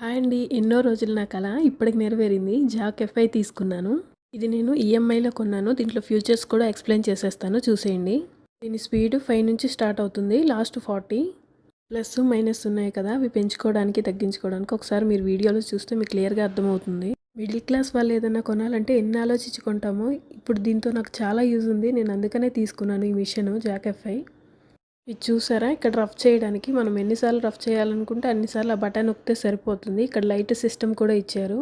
Hi అండి. ఎన్నో రోజులు నా కల ఇప్పటికి నెరవేరింది. జాక్ ఎఫ్ఐ తీసుకున్నాను. ఇది నేను ఈఎంఐలో కొన్నాను. దీంట్లో ఫ్యూచర్స్ కూడా ఎక్స్ప్లెయిన్ చేసేస్తాను. చూసేయండి. దీని స్పీడ్ ఫైవ్ నుంచి స్టార్ట్ అవుతుంది. Last forty. ప్లస్ మైనస్ ఉన్నాయి కదా. అవి పెంచుకోవడానికి తగ్గించుకోవడానికి ఒకసారి మీరు వీడియోలో చూస్తే మీకు క్లియర్గా అర్థమవుతుంది. మిడిల్ క్లాస్ వాళ్ళు ఏదైనా కొనాలంటే ఎన్ని ఆలోచించుకుంటామో. ఇప్పుడు దీంతో నాకు చాలా యూజ్ ఉంది. నేను అందుకనే తీసుకున్నాను ఈ మిషన్ జాక్ ఎఫ్ఐ ఇది చూసారా? ఇక్కడ రఫ్ చేయడానికి మనం ఎన్నిసార్లు రఫ్ చేయాలనుకుంటే అన్నిసార్లు ఆ బటన్ నొక్కితే సరిపోతుంది. ఇక్కడ లైట్ సిస్టమ్ కూడా ఇచ్చారు.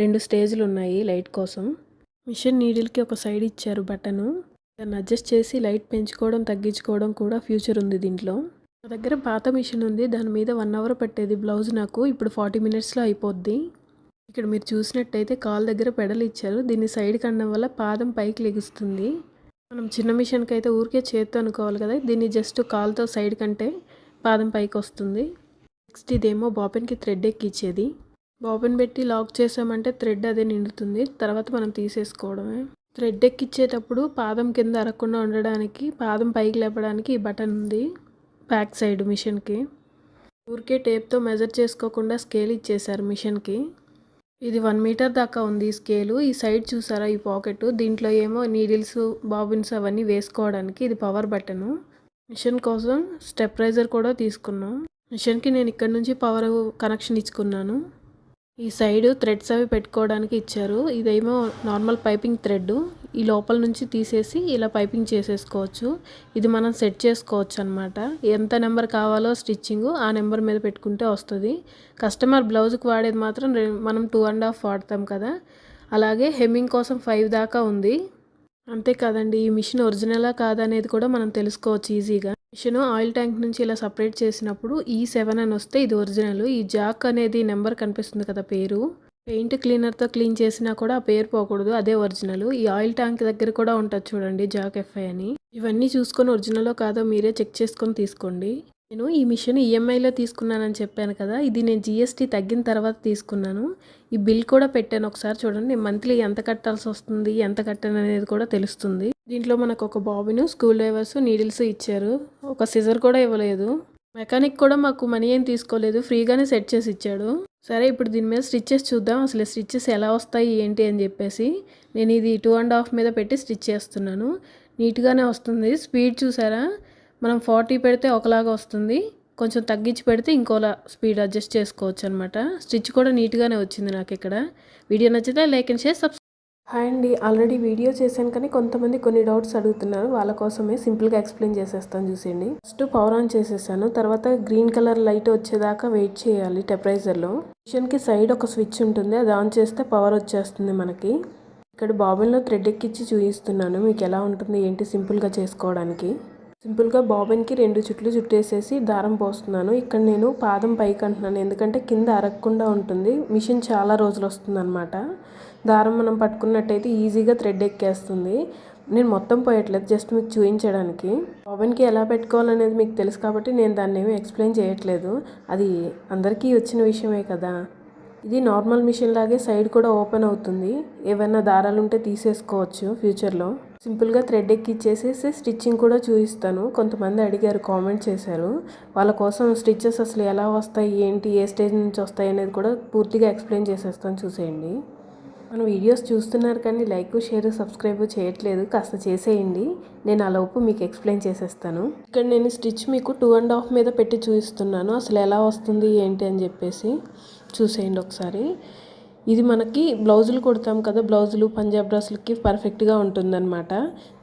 రెండు స్టేజ్లు ఉన్నాయి లైట్ కోసం. మిషన్ నీడిల్కి ఒక సైడ్ ఇచ్చారు బటను. దాన్ని అడ్జస్ట్ చేసి లైట్ పెంచుకోవడం తగ్గించుకోవడం కూడా ఫ్యూచర్ ఉంది దీంట్లో. నా దగ్గర పాత మిషన్ ఉంది. దాని మీద వన్ అవర్ పట్టేది బ్లౌజ్ నాకు. ఇప్పుడు ఫార్టీ మినిట్స్లో అయిపోద్ది. ఇక్కడ మీరు చూసినట్టయితే కాల్ దగ్గర పెడలు ఇచ్చారు దీన్ని సైడ్ కండడం వల్ల పాదం పైకి లెగుస్తుంది. మనం చిన్న మిషన్కి అయితే ఊరికే చేత్తో అనుకోవాలి కదా దీన్ని జస్ట్ కాల్తో సైడ్ కంటే పాదం పైకి వస్తుంది. నెక్స్ట్ ఇదేమో బాపెన్కి థ్రెడ్ ఎక్కిచ్చేది. బాపెన్ పెట్టి లాక్ చేసామంటే థ్రెడ్ అదే నిండుతుంది తర్వాత మనం తీసేసుకోవడమే. థ్రెడ్ ఎక్కిచ్చేటప్పుడు పాదం కింద అరగకుండా ఉండడానికి పాదం పైకి లేపడానికి ఈ బటన్ ఉంది బ్యాక్ సైడ్ మిషన్కి. ఊరికే టేప్తో మెజర్ చేసుకోకుండా స్కేల్ ఇచ్చేసారు మిషన్కి. ఇది వన్ మీటర్ దాకా ఉంది ఈ స్కేలు. ఈ సైడ్ చూసారా ఈ పాకెట్. దీంట్లో ఏమో నీడిల్స్ బాబిన్స్ అవన్నీ వేసుకోవడానికి ఇది పవర్ బటను. మిషన్ కోసం స్టెప్రైజర్ కూడా తీసుకున్నాం. మిషన్కి నేను ఇక్కడ నుంచి పవర్ కనెక్షన్ ఇచ్చుకున్నాను. ఈ సైడ్ థ్రెడ్స్ అవి పెట్టుకోవడానికి ఇచ్చారు. ఇదేమో నార్మల్ పైపింగ్ థ్రెడ్ ఈ లోపల నుంచి తీసేసి ఇలా పైపింగ్ చేసేసుకోవచ్చు. ఇది మనం సెట్ చేసుకోవచ్చు అనమాట ఎంత నెంబర్ కావాలో స్టిచ్చింగ్ ఆ నెంబర్ మీద పెట్టుకుంటే వస్తుంది. కస్టమర్ బ్లౌజ్కి వాడేది మాత్రం మనం టూ అండ్ హాఫ్ వాడతాం కదా. అలాగే హెమ్మింగ్ కోసం ఫైవ్ దాకా ఉంది. అంతేకాదండి ఈ మిషన్ ఒరిజినలా కాదనేది కూడా మనం తెలుసుకోవచ్చు ఈజీగా. మిషన్ ఆయిల్ ట్యాంక్ నుంచి ఇలా సపరేట్ చేసినప్పుడు ఈ సెవెన్ అని వస్తే ఇది ఒరిజినల్. ఈ జాక్ అనేది నెంబర్ కనిపిస్తుంది కదా పేరు. పెయింట్ క్లీనర్తో క్లీన్ చేసినా కూడా ఆ పేరు పోకూడదు అదే ఒరిజినల్. ఈ ఆయిల్ ట్యాంక్ దగ్గర కూడా ఉంటుంది చూడండి జాక్ ఎఫ్ఐ అని. ఇవన్నీ చూసుకొని ఒరిజినలో కాదో మీరే చెక్ చేసుకొని తీసుకోండి. నేను ఈ మిషన్ ఈఎంఐలో తీసుకున్నానని చెప్పాను కదా ఇది నేను జిఎస్టీ తగ్గిన తర్వాత తీసుకున్నాను. ఈ బిల్ కూడా పెట్టాను ఒకసారి చూడండి నేను మంత్లీ ఎంత కట్టాల్సి వస్తుంది ఎంత కట్టాను అనేది కూడా తెలుస్తుంది. దీంట్లో మనకు ఒక బాబిను స్కూల్ డ్రైవర్స్ నీడిల్స్ ఇచ్చారు. ఒక సిజర్ కూడా ఇవ్వలేదు. మెకానిక్ కూడా మాకు మనీ ఏం తీసుకోలేదు ఫ్రీగానే సెట్ చేసి ఇచ్చాడు. సరే ఇప్పుడు దీని మీద స్టిచ్చెస్ చూద్దాం అసలు స్టిచ్చెస్ ఎలా వస్తాయి ఏంటి అని చెప్పేసి. నేను ఇది టూ అండ్ హాఫ్ మీద పెట్టి స్టిచ్ చేస్తున్నాను. నీట్గానే వస్తుంది. స్పీడ్ చూసారా? మనం ఫార్టీ పెడితే ఒకలాగా వస్తుంది. కొంచెం తగ్గించి పెడితే ఇంకోలా స్పీడ్ అడ్జస్ట్ చేసుకోవచ్చు అనమాట స్టిచ్ కూడా నీట్గానే వచ్చింది నాకు ఇక్కడ వీడియో నచ్చితే like and share subscribe hi అండి. ఆల్రెడీ వీడియో చేశాను కానీ కొంతమంది కొన్ని డౌట్స్ అడుగుతున్నారు. వాళ్ళ కోసమే సింపుల్గా ఎక్స్ప్లెయిన్ చేసేస్తాను చూసేయండి. ఫస్ట్ పవర్ ఆన్ చేసేసాను. తర్వాత గ్రీన్ కలర్ లైట్ వచ్చేదాకా వెయిట్ చేయాలి టెంపరేచర్లో. మిషన్కి సైడ్ ఒక స్విచ్ ఉంటుంది. అది ఆన్ చేస్తే పవర్ వచ్చేస్తుంది మనకి. ఇక్కడ బాబిన్లో థ్రెడ్ ఎక్కిచ్చి చూపిస్తున్నాను మీకు ఎలా ఉంటుంది? ఏంటి? సింపుల్గా చేసుకోవడానికి. సింపుల్గా బాబిన్కి రెండు చుట్లు చుట్టేసేసి దారం పోస్తున్నాను. ఇక్కడ నేను పాదం పైకి అంటున్నాను. ఎందుకంటే కింద అరగకుండా ఉంటుంది. మిషన్ చాలా రోజులు వస్తుందన్నమాట. దారం మనం పట్టుకున్నట్టయితే ఈజీగా థ్రెడ్ ఎక్కేస్తుంది. నేను మొత్తం పోయట్లేదు. జస్ట్ మీకు చూపించడానికి బాబిన్కి ఎలా పెట్టుకోవాలనేది మీకు తెలుసు కాబట్టి నేను దాన్ని ఏమీ ఎక్స్ప్లెయిన్ చేయట్లేదు. అది అందరికీ వచ్చిన విషయమే కదా. ఇది నార్మల్ మిషన్ లాగే సైడ్ కూడా ఓపెన్ అవుతుంది. ఏవైనా దారాలు ఉంటే తీసేసుకోవచ్చు ఫ్యూచర్లో. సింపుల్గా థ్రెడ్ ఎక్కిచ్చేసేసి స్టిచ్చింగ్ కూడా చూపిస్తాను. కొంతమంది అడిగారు కామెంట్ చేశారు. వాళ్ళ కోసం స్టిచ్చెస్ అసలు ఎలా వస్తాయి? ఏంటి? ఏ స్టేజ్ నుంచి వస్తాయి? అనేది కూడా పూర్తిగా ఎక్స్ప్లెయిన్ చేసేస్తాను. చూసేయండి. మన వీడియోస్ చూస్తున్నారు కానీ లైక్ షేర్ సబ్స్క్రైబ్ చేయట్లేదు. కాస్త చేసేయండి. నేను ఆ లోపు మీకు ఎక్స్ప్లెయిన్ చేసేస్తాను. ఇక్కడ నేను స్టిచ్ మీకు టూ అండ్ హాఫ్ మీద పెట్టి చూపిస్తున్నాను. అసలు ఎలా వస్తుంది ఏంటి అని చెప్పేసి చూసేయండి ఒకసారి. ఇది మనకి బ్లౌజులు కుడతాం కదా బ్లౌజులు పంజాబ్ డ్రెస్లకి పర్ఫెక్ట్గా ఉంటుందన్నమాట.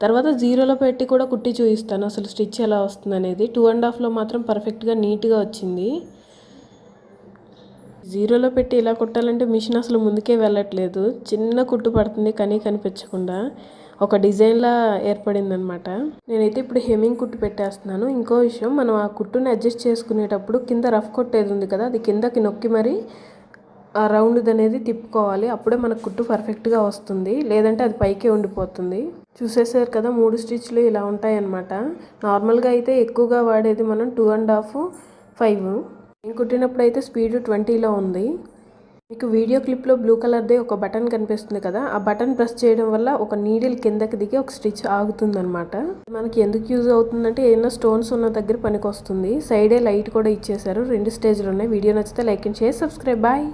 తర్వాత జీరోలో పెట్టి కూడా కుట్టి చూపిస్తాను. అసలు స్టిచ్ ఎలా వస్తుంది అనేది టూ అండ్ హాఫ్లో మాత్రం పర్ఫెక్ట్గా నీట్గా వచ్చింది. జీరోలో పెట్టి ఇలా కుట్టాలంటే మిషన్ అసలు ముందుకే వెళ్ళట్లేదు. చిన్న కుట్టు పడుతుంది కానీ కనిపించకుండా ఒక డిజైన్లా ఏర్పడిందనమాట. నేనైతే ఇప్పుడు హెమింగ్ కుట్టు పెట్టేస్తున్నాను. ఇంకో విషయం మనం ఆ కుట్టుని అడ్జస్ట్ చేసుకునేటప్పుడు కింద రఫ్ కొట్టేది ఉంది కదా అది కిందకి నొక్కి మరి ఆ రౌండ్ది అనేది తిప్పుకోవాలి. అప్పుడే మనకు కుట్టు పర్ఫెక్ట్గా వస్తుంది. లేదంటే అది పైకే ఉండిపోతుంది. చూసేసారు కదా మూడు స్టిచ్లు ఇలా ఉంటాయన్నమాట నార్మల్గా అయితే ఎక్కువగా వాడేది మనం టూ అండ్ హాఫ్ ఫైవ్. నేను కుట్టినప్పుడు అయితే స్పీడ్ ట్వంటీలో ఉంది. మీకు వీడియో క్లిప్లో బ్లూ కలర్దే ఒక బటన్ కనిపిస్తుంది కదా ఆ బటన్ ప్రెస్ చేయడం వల్ల ఒక నీడిల్ కిందకి దిగి ఒక స్టిచ్ ఆగుతుందనమాట మనకి ఎందుకు యూజ్ అవుతుందంటే ఏదైనా స్టోన్స్ ఉన్న దగ్గర పనికి వస్తుంది సైడే లైట్ కూడా ఇచ్చేసారు రెండు స్టేజ్లు ఉన్నాయి. వీడియో నచ్చితే like and share subscribe. Bye.